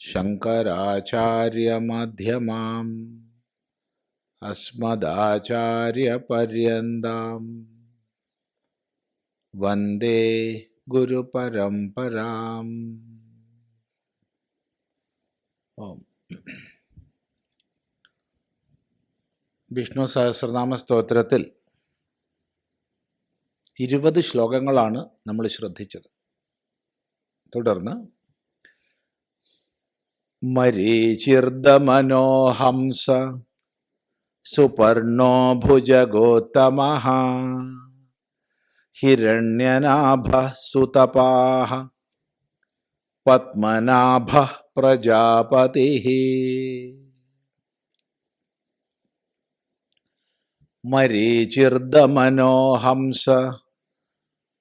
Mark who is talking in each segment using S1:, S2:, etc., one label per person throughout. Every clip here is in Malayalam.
S1: शङ्कराचार्यमध्यमाम् अस्मदाचार्यपर्यन्तां वन्दे ഗുരുപരമ്പരാം ഓം വിഷ്ണു സഹസ്രനാമ സ്തോത്രത്തിൽ ഇരുപത് ശ്ലോകങ്ങളാണ് നമ്മൾ ശ്രദ്ധിച്ചത് തുടർന്ന് മരീചിർദമനോഹംസ സുപർണോ ഭുജഗോത്തമഃ ഹിരണ്യനാഭ സുതപാഹ പത്മനാഭ പ്രജാപതി മരീചിർദമനോഹംസ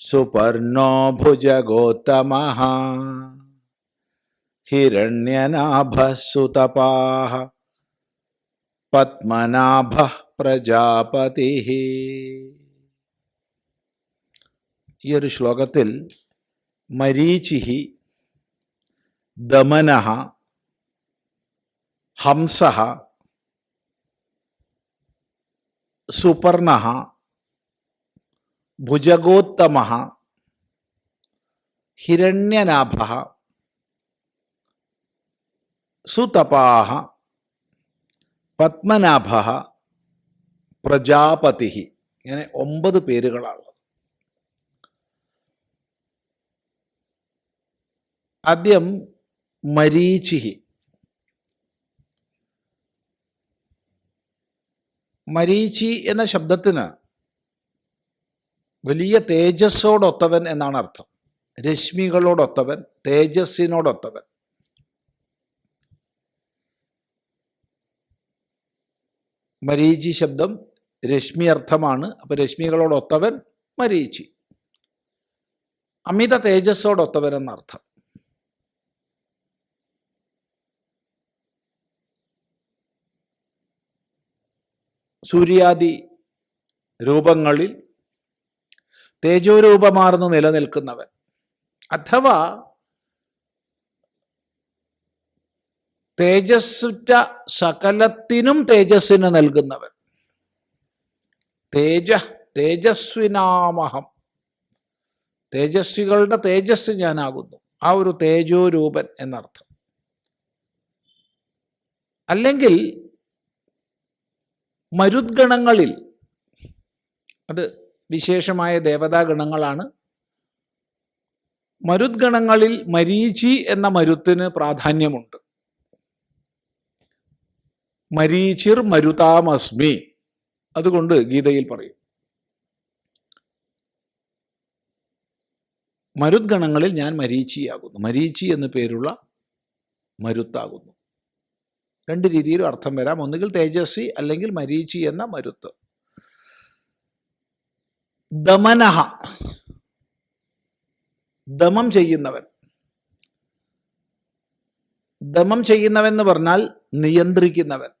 S1: സുപർണോ ഭുജഗോത്തമഃ ഹിരണ്യനാഭ സുതപാഹ പത്മനാഭ പ്രജാപതി ഈ ഒരു ശ്ലോകത്തിൽ മരീചിഹി ദമനഹ ഹംസഹ സുപർണ ഭുജഗോത്തമ ഹിരണ്യനാഭ സുതപാഹ പത്മനാഭ പ്രജാപതി ഇങ്ങനെ ഒമ്പത് പേരുകളാണുള്ളത്. ആദ്യം മരീചിഹി. മരീചി എന്ന ശബ്ദത്തിന് വലിയ തേജസ്സോടൊത്തവൻ എന്നാണ് അർത്ഥം. രശ്മികളോടൊത്തവൻ തേജസ്സിനോടൊത്തവൻ. മരീചി ശബ്ദം രശ്മി അർത്ഥമാണ്. അപ്പൊ രശ്മികളോടൊത്തവൻ മരീചി. അമിത തേജസ്സോടൊത്തവൻ എന്നർത്ഥം സൂര്യാദി രൂപങ്ങളിൽ തേജോരൂപമാർന്ന് നിലനിൽക്കുന്നവൻ. അഥവാ തേജസ്സുറ്റ സകലത്തിനും തേജസ്സിന് നൽകുന്നവൻ. തേജ തേജസ്വിനാമഹം. തേജസ്വികളുടെ തേജസ് ഞാനാകുന്നു. ആ ഒരു തേജോരൂപൻ എന്നർത്ഥം. അല്ലെങ്കിൽ മരുദ്ഗണങ്ങളിൽ അത് വിശേഷമായ ദേവതാഗണങ്ങളാണ് മരുദ്ഗണങ്ങളിൽ മരീചി എന്ന മരുത്തിന് പ്രാധാന്യമുണ്ട്. മരീചിർ മരുതാമസ്മി. അതുകൊണ്ട് ഗീതയിൽ പറയും. മരുദ്ഗണങ്ങളിൽ ഞാൻ മരീചിയാകുന്നു. മരീചി എന്നു പേരുള്ള മരുത്താകുന്നു. രണ്ട് രീതിയിലും അർത്ഥം വരാം. ഒന്നുകിൽ തേജസ്വി അല്ലെങ്കിൽ മരീചി എന്ന മരുത്ത്. ദമനഹ. ദമം ചെയ്യുന്നവൻ. ദമം ചെയ്യുന്നവൻ എന്ന് പറഞ്ഞാൽ നിയന്ത്രിക്കുന്നവൻ.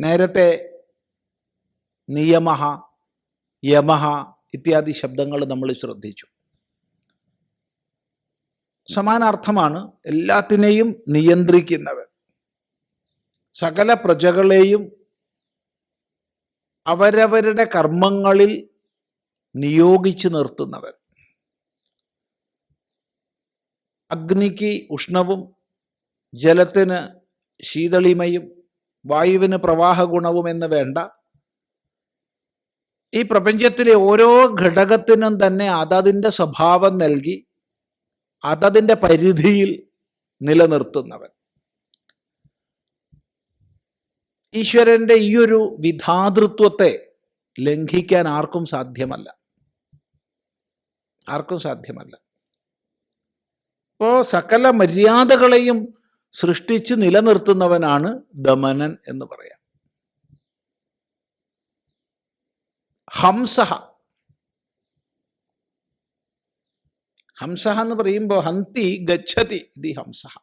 S1: നേരത്തെ നിയമഹ യമഹ ഇത്യാദി ശബ്ദങ്ങൾ നമ്മൾ ശ്രദ്ധിച്ചു. സമാനാർത്ഥമാണ് എല്ലാത്തിനെയും നിയന്ത്രിക്കുന്നവൻ. സകല പ്രജകളെയും അവരവരുടെ കർമ്മങ്ങളിൽ നിയോഗിച്ചു നിർത്തുന്നവൻ. അഗ്നിക്ക് ഉഷ്ണവും ജലത്തിന് ശീതളിമയും വായുവിന് പ്രവാഹ ഗുണവും എന്ന് വേണ്ട. ഈ പ്രപഞ്ചത്തിലെ ഓരോ ഘടകത്തിനും തന്നെ അതതിന്റെ സ്വഭാവം നൽകി അതതിന്റെ പരിധിയിൽ നിലനിർത്തുന്നവൻ. ഈശ്വരന്റെ ഈ ഒരു വിധാതൃത്വത്തെ ലംഘിക്കാൻ ആർക്കും സാധ്യമല്ല. ആർക്കും സാധ്യമല്ല. ഇപ്പോ സകല മര്യാദകളെയും സൃഷ്ടിച്ച് നിലനിർത്തുന്നവനാണ് ദമനൻ എന്ന് പറയാം. ഹംസഹ. ഹംസഹ എന്ന് പറയുമ്പോൾ ഹന്തി ഗച്ഛതി ദി ഹംസഹ.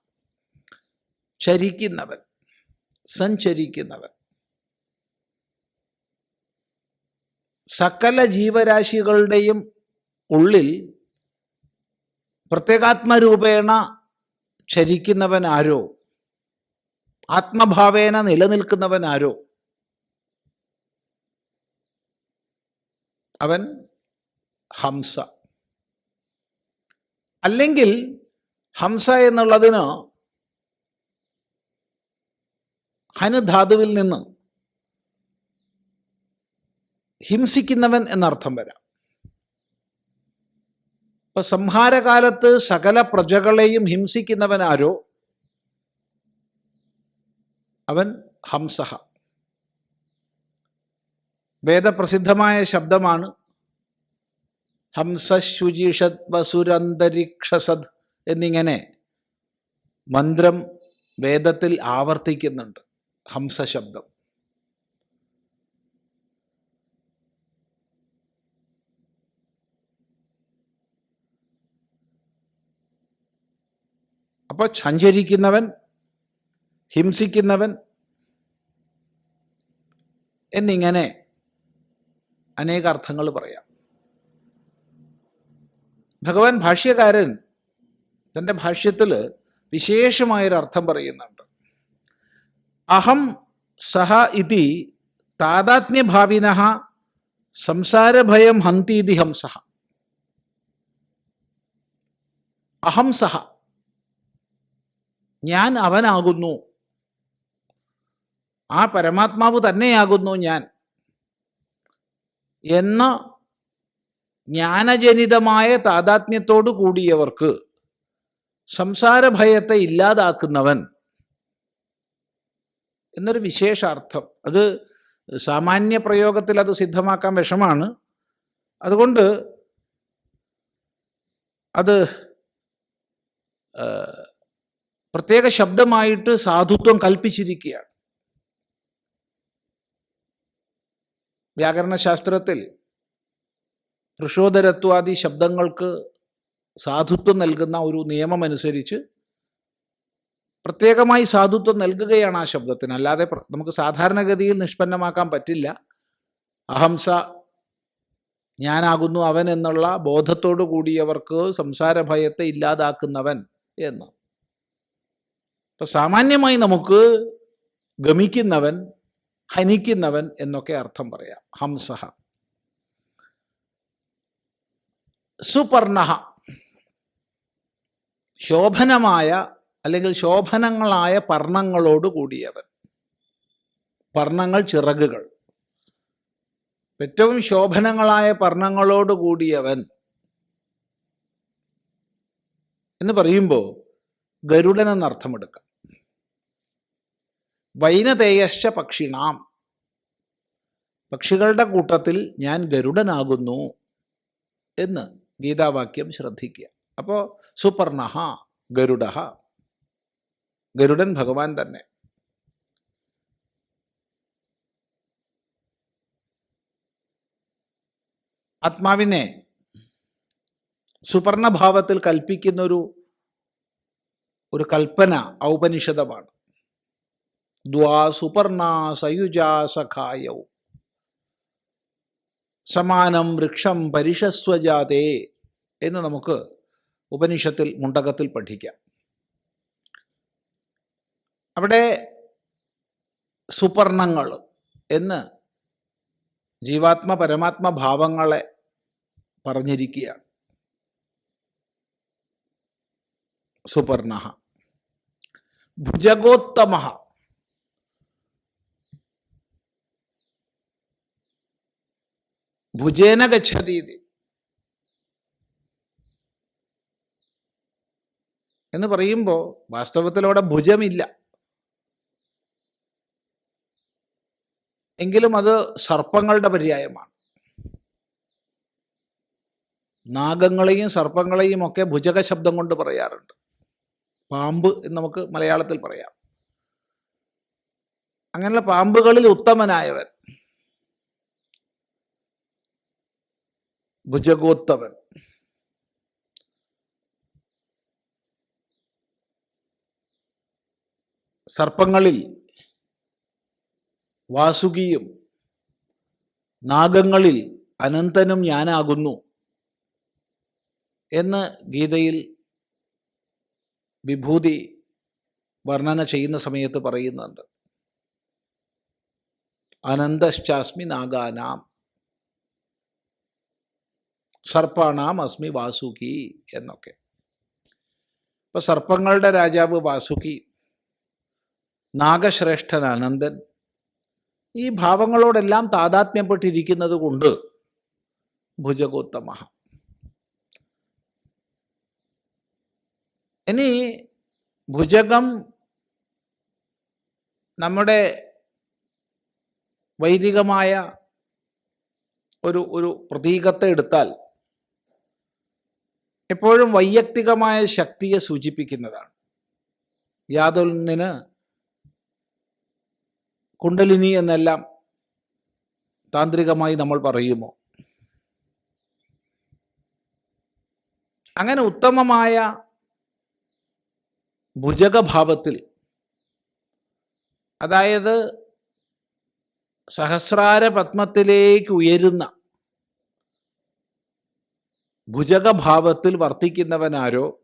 S1: ചരിക്കുന്നവൻ സഞ്ചരിക്കുന്നവൻ. സകല ജീവരാശികളുടെയും ഉള്ളിൽ പ്രത്യേകാത്മരൂപേണ ചരിക്കുന്നവൻ ആരോ ആത്മഭാവേന നിലനിൽക്കുന്നവൻ ആരോ അവൻ ഹംസ. അല്ലെങ്കിൽ ഹംസ എന്നുള്ളതിന് ഹനുധാതുവിൽ നിന്ന് ഹിംസിക്കുന്നവൻ എന്നർത്ഥം വരാം. ഇപ്പൊ സംഹാരകാലത്ത് സകല പ്രജകളെയും ഹിംസിക്കുന്നവൻ ആരോ അവൻ ഹംസഹ. വേദപ്രസിദ്ധമായ ശബ്ദമാണ് ഹംസശുചിഷത് വസുരന്തരീക്ഷസദ് എന്നിങ്ങനെ മന്ത്രം വേദത്തിൽ ആവർത്തിക്കുന്നുണ്ട് ഹംസശബ്ദം. അപ്പോൾ സഞ്ചരിക്കുന്നവൻ ഹിംസിക്കുന്നവൻ എന്നിങ്ങനെ അനേക അർത്ഥങ്ങൾ പറയാം. ഭഗവാൻ ഭാഷ്യകാരൻ തന്റെ ഭാഷ്യത്തിൽ വിശേഷമായൊരർത്ഥം പറയുന്നുണ്ട്. അഹം സഹ ഇതി താതാത്മ്യഭാവിന സംസാരഭയം ഹന്തീതി ഹംസ അഹം സഹ ഞാൻ അവനാകുന്നു. ആ പരമാത്മാവ് തന്നെയാകുന്നു ഞാൻ. എന്ന ജ്ഞാനജനിതമായ താതാത്മ്യത്തോടു കൂടിയവർക്ക് സംസാരഭയത്തെ ഇല്ലാതാക്കുന്നവൻ എന്നൊരു വിശേഷാർത്ഥം. അത് സാമാന്യ പ്രയോഗത്തിൽ അത് സിദ്ധമാക്കാൻ വിഷമാണ്. അതുകൊണ്ട് അത് പ്രത്യേക ശബ്ദമായിട്ട് സാധുത്വം കൽപ്പിച്ചിരിക്കുകയാണ്. വ്യാകരണ വ്യാകരണശാസ്ത്രത്തിൽ പുരുഷോദരത്വാദി ശബ്ദങ്ങൾക്ക് സാധുത്വം നൽകുന്ന ഒരു നിയമമനുസരിച്ച് പ്രത്യേകമായി സാധുത്വം നൽകുകയാണ് ആ ശബ്ദത്തിന്. അല്ലാതെ നമുക്ക് സാധാരണഗതിയിൽ നിഷ്പന്നമാക്കാൻ പറ്റില്ല. അഹംസ ഞാനാകുന്നു അവൻ എന്നുള്ള ബോധത്തോടു കൂടിയവർക്ക് സംസാരഭയത്തെ ഇല്ലാതാക്കുന്നവൻ എന്ന്. ഇപ്പൊ സാമാന്യമായി നമുക്ക് ഗമിക്കുന്നവൻ ഹനിക്കുന്നവൻ എന്നൊക്കെ അർത്ഥം പറയാം. ഹംസഹ. സുപർണഹ. ശോഭനമായ അല്ലെങ്കിൽ ശോഭനങ്ങളായ പർണങ്ങളോട് കൂടിയവൻ. പർണങ്ങൾ ചിറകുകൾ. ഏറ്റവും ശോഭനങ്ങളായ പർണങ്ങളോട് കൂടിയവൻ എന്ന് പറയുമ്പോൾ ഗരുഡൻ എന്നർത്ഥമെടുക്കാം വൈനതേയശ്ച പക്ഷിണാം. പക്ഷികളുടെ കൂട്ടത്തിൽ ഞാൻ ഗരുഡനാകുന്നു എന്ന് ഗീതാവാക്യം ശ്രദ്ധിക്കുക. അപ്പോൾ സുപർണഹ ഗരുഡ. ഗരുഡൻ ഭഗവാൻ തന്നെ. ആത്മാവിനെ സുപർണഭാവത്തിൽ കൽപ്പിക്കുന്നൊരു ഒരു കൽപ്പന ഔപനിഷദമാണ്. ദ്വാ സുപർണ സയുജാ സഖായൗ. സമാനം വൃക്ഷം പരിഷസ്വജാതേ എന്ന് നമുക്ക് ഉപനിഷത്തിൽ മുണ്ടകത്തിൽ പഠിക്കാം. അവിടെ സുപർണങ്ങൾ എന്ന് ജീവാത്മ പരമാത്മ ഭാവങ്ങളെ പറഞ്ഞിരിക്കുകയാണ്. സുപർണ. ഭുജഗോത്തമ. ഭുജേന ഗച്ഛതീതി എന്ന് പറയുമ്പോൾ വാസ്തവത്തിൽ അവിടെ ഭുജമില്ല. എങ്കിലും അത് സർപ്പങ്ങളുടെ പര്യായമാണ്. നാഗങ്ങളെയും സർപ്പങ്ങളെയും ഒക്കെ ഭുജക ശബ്ദം കൊണ്ട് പറയാറുണ്ട്. പാമ്പ് എന്ന് നമുക്ക് മലയാളത്തിൽ പറയാം. അങ്ങനെയുള്ള പാമ്പുകളിൽ ഉത്തമനായവൻ ഭുജഗോത്തവൻ സർപ്പങ്ങളിൽ വാസുകിയും നാഗങ്ങളിൽ അനന്തനും ഞാനാകുന്നു എന്ന് ഗീതയിൽ വിഭൂതി വർണന ചെയ്യുന്ന സമയത്ത് പറയുന്നുണ്ട്. അനന്തശ്ചാസ്മി നാഗാനാം. സർപ്പാണാം അസ്മി വാസുകി എന്നൊക്കെ. ഇപ്പൊ സർപ്പങ്ങളുടെ രാജാവ് വാസുകി നാഗശ്രേഷ്ഠൻ അനന്തൻ ഈ ഭാവങ്ങളോടെല്ലാം താതാത്മ്യപ്പെട്ടിരിക്കുന്നത് കൊണ്ട് ഭുജഗോത്തമ ഇനി ഭുജകം നമ്മുടെ വൈദികമായ ഒരു ഒരു പ്രതീകത്തെ എടുത്താൽ എപ്പോഴും വൈയക്തികമായ ശക്തിയെ സൂചിപ്പിക്കുന്നതാണ്. യാതൊന്നിന് കുണ്ടലിനി എന്നെല്ലാം താന്ത്രികമായി നമ്മൾ പറയുമോ? അങ്ങനെ ഉത്തമമായ ഭുജകഭാവത്തിൽ അതായത് സഹസ്രാര പത്മത്തിലേക്ക് ഉയരുന്ന ഭുജകഭാവത്തിൽ വർത്തിക്കുന്നവനാരോ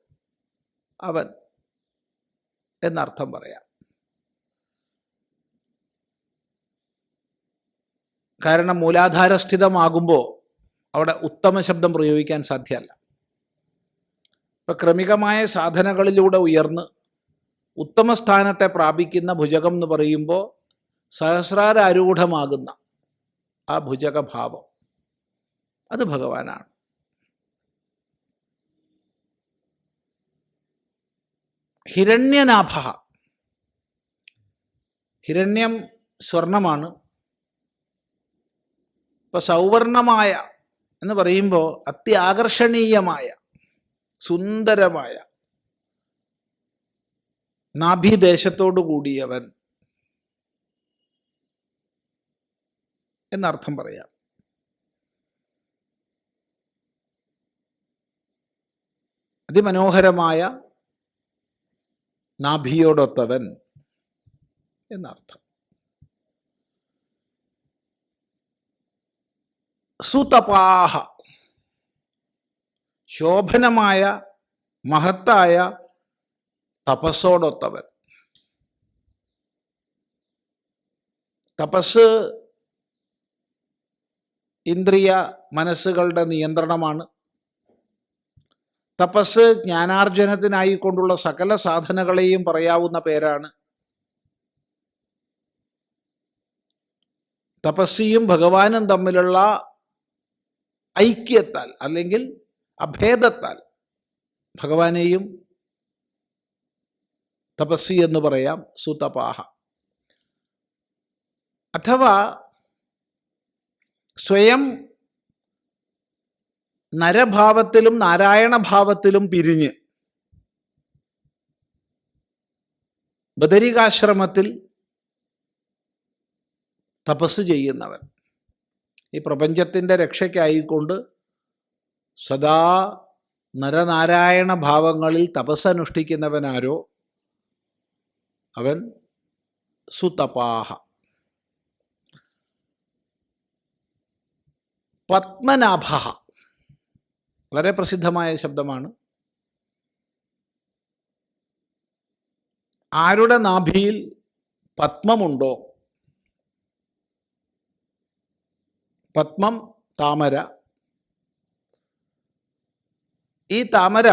S1: അവൻ എന്നർത്ഥം പറയാം. കാരണം മൂലാധാരസ്ഥിതമാകുമ്പോൾ അവിടെ ഉത്തമ ശബ്ദം പ്രയോഗിക്കാൻ സാധ്യമല്ല. ഇപ്പൊ ക്രമികമായ സാധനകളിലൂടെ ഉയർന്ന് ഉത്തമ സ്ഥാനത്തെ പ്രാപിക്കുന്ന ഭുജകം എന്ന് പറയുമ്പോൾ സഹസ്രാരൂഢമാകുന്ന ആ ഭുജകഭാവം. അത് ഭഗവാനാണ്. ഹിരണ്യനാഭ. ഹിരണ്യം സ്വർണമാണ്. ഇപ്പൊ സൗവർണമായ എന്ന് പറയുമ്പോൾ അത്യാകർഷണീയമായ സുന്ദരമായ നാഭിദേശത്തോടു കൂടിയവൻ എന്നർത്ഥം പറയാം. അതിമനോഹരമായ നാഭിയോടൊത്തവൻ എന്നർത്ഥം. സുതപാഹ ശോഭനമായ മഹത്തായ തപസ്സോടൊത്തവൻ. തപസ് ഇന്ദ്രിയ മനസ്സുകളുടെ നിയന്ത്രണമാണ്. തപസ് ജ്ഞാനാർജനത്തിനായിക്കൊണ്ടുള്ള സകല സാധനകളെയും പറയാവുന്ന പേരാണ്. തപസ്സിയും ഭഗവാനും തമ്മിലുള്ള ഐക്യത്താൽ അല്ലെങ്കിൽ അഭേദത്താൽ ഭഗവാനെയും തപസ്സി എന്ന് പറയാം സുതപാഹ. അഥവാ സ്വയം നരഭാവത്തിലും നാരായണഭാവത്തിലും പിരിഞ്ഞ്. ബദരികാശ്രമത്തിൽ തപസ് ചെയ്യുന്നവൻ. ഈ പ്രപഞ്ചത്തിന്റെ രക്ഷയ്ക്കായിക്കൊണ്ട് സദാ നരനാരായണ ഭാവങ്ങളിൽ തപസ്സനുഷ്ഠിക്കുന്നവനാരോ? അവൻ സുതപാഹ. പത്മനാഭ. വളരെ പ്രസിദ്ധമായ ശബ്ദമാണ്. ആരുടെ നാഭിയിൽ പത്മമുണ്ടോ? പത്മം താമര. ഈ താമര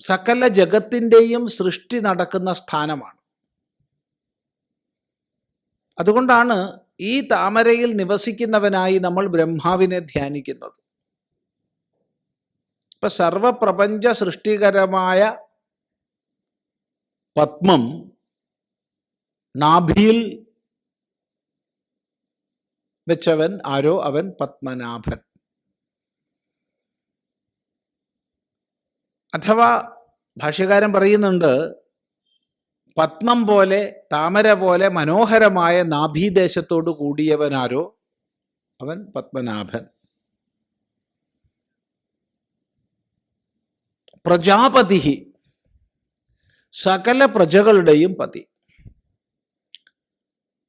S1: സകല ജഗത്തിന്റെയും സൃഷ്ടി നടക്കുന്ന സ്ഥാനമാണ്. അതുകൊണ്ടാണ് ഈ താമരയിൽ നിവസിക്കുന്നവനായി നമ്മൾ ബ്രഹ്മാവിനെ ധ്യാനിക്കുന്നത്. ഇപ്പൊ സർവപ്രപഞ്ച സൃഷ്ടികരമായ പത്മം നാഭിയിൽ വെച്ചവൻ ആരോ? അവൻ പത്മനാഭൻ. അഥവാ ഭാഷ്യകാരൻ പറയുന്നുണ്ട് പത്മം പോലെ താമര പോലെ മനോഹരമായ നാഭീദേശത്തോട് കൂടിയവനാരോ അവൻ പത്മനാഭൻ. പ്രജാപതി സകല പ്രജകളുടെയും പതി.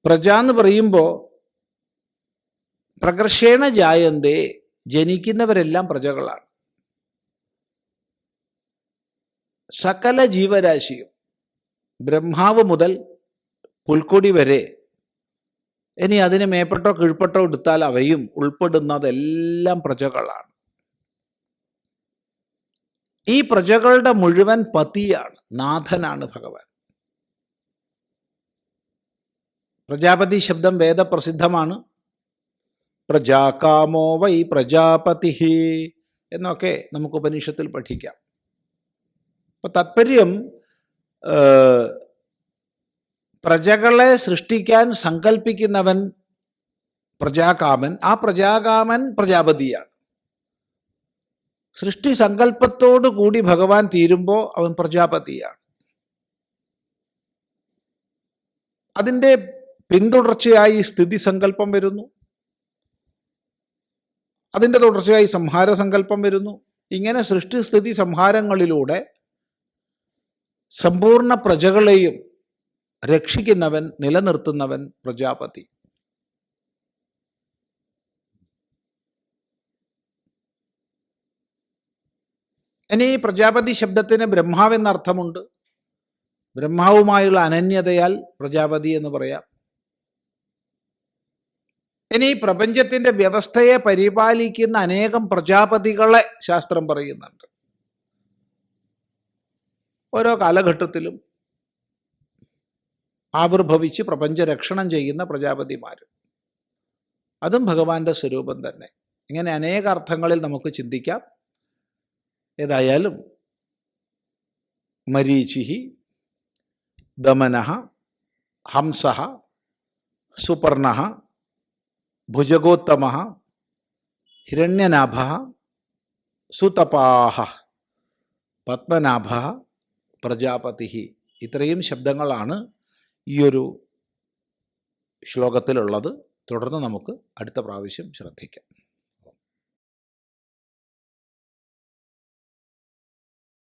S1: പ്രജ എന്ന് പറയുമ്പോൾ പ്രകർഷേണ ജായന്തേ ജനിക്കുന്നവരെല്ലാം പ്രജകളാണ്. സകല ജീവരാശിയും ബ്രഹ്മാവ് മുതൽ പുൽക്കൊടി വരെ. ഇനി അതിന് മേപ്പെട്ടോ കീഴ്പ്പെട്ടോ എടുത്താൽ അവയും ഉൾപ്പെടുന്നതെല്ലാം പ്രജകളാണ്. ഈ പ്രജകളുടെ മുഴുവൻ പതിയാണ് നാഥനാണ് ഭഗവാൻ. പ്രജാപതി ശബ്ദം വേദപ്രസിദ്ധമാണ്. പ്രജാകാമോ വൈ പ്രജാപതി എന്നൊക്കെ നമുക്ക് ഉപനിഷത്തിൽ പഠിക്കാം. അപ്പൊ താത്പര്യം പ്രജകളെ സൃഷ്ടിക്കാൻ സങ്കല്പിക്കുന്നവൻ പ്രജാകാമൻ. ആ പ്രജാകാമൻ പ്രജാപതിയാണ്. സൃഷ്ടി സങ്കല്പത്തോടു കൂടി ഭഗവാൻ തീരുമ്പോൾ അവൻ പ്രജാപതിയാണ്. അതിന്റെ പിന്തുടർച്ചയായി സ്ഥിതി സങ്കല്പം വരുന്നു. അതിന്റെ തുടർച്ചയായി സംഹാര സങ്കല്പം വരുന്നു. ഇങ്ങനെ സൃഷ്ടി സ്ഥിതി സംഹാരങ്ങളിലൂടെ സമ്പൂർണ പ്രജകളെയും രക്ഷിക്കുന്നവൻ നിലനിർത്തുന്നവൻ പ്രജാപതി. ഇനി പ്രജാപതി ശബ്ദത്തിന് ബ്രഹ്മാവ് എന്ന അർത്ഥമുണ്ട് ബ്രഹ്മാവുമായുള്ള അനന്യതയാൽ പ്രജാപതി എന്ന് പറയാം. ഇനി പ്രപഞ്ചത്തിന്റെ വ്യവസ്ഥയെ പരിപാലിക്കുന്ന അനേകം പ്രജാപതികളെ ശാസ്ത്രം പറയുന്നുണ്ട്. ഓരോ കാലഘട്ടത്തിലും ആവിർഭവിച്ച് പ്രപഞ്ച രക്ഷണം ചെയ്യുന്ന പ്രജാപതിമാർ അതും ഭഗവാന്റെ സ്വരൂപം തന്നെ. ഇങ്ങനെ അനേക അർത്ഥങ്ങളിൽ നമുക്ക് ചിന്തിക്കാം. ഏതായാലും മരീചിഹി ദമന ഹംസ സുപർണ ഭുജഗോത്തമ ഹിരണ്യനാഭ സുതപാഹ പത്മനാഭ പ്രജാപതി ഇത്രയും ശബ്ദങ്ങളാണ് ഈ ഒരു ശ്ലോകത്തിലുള്ളത്. തുടർന്ന് നമുക്ക് അടുത്ത പ്രാവശ്യം ശ്രദ്ധിക്കാം.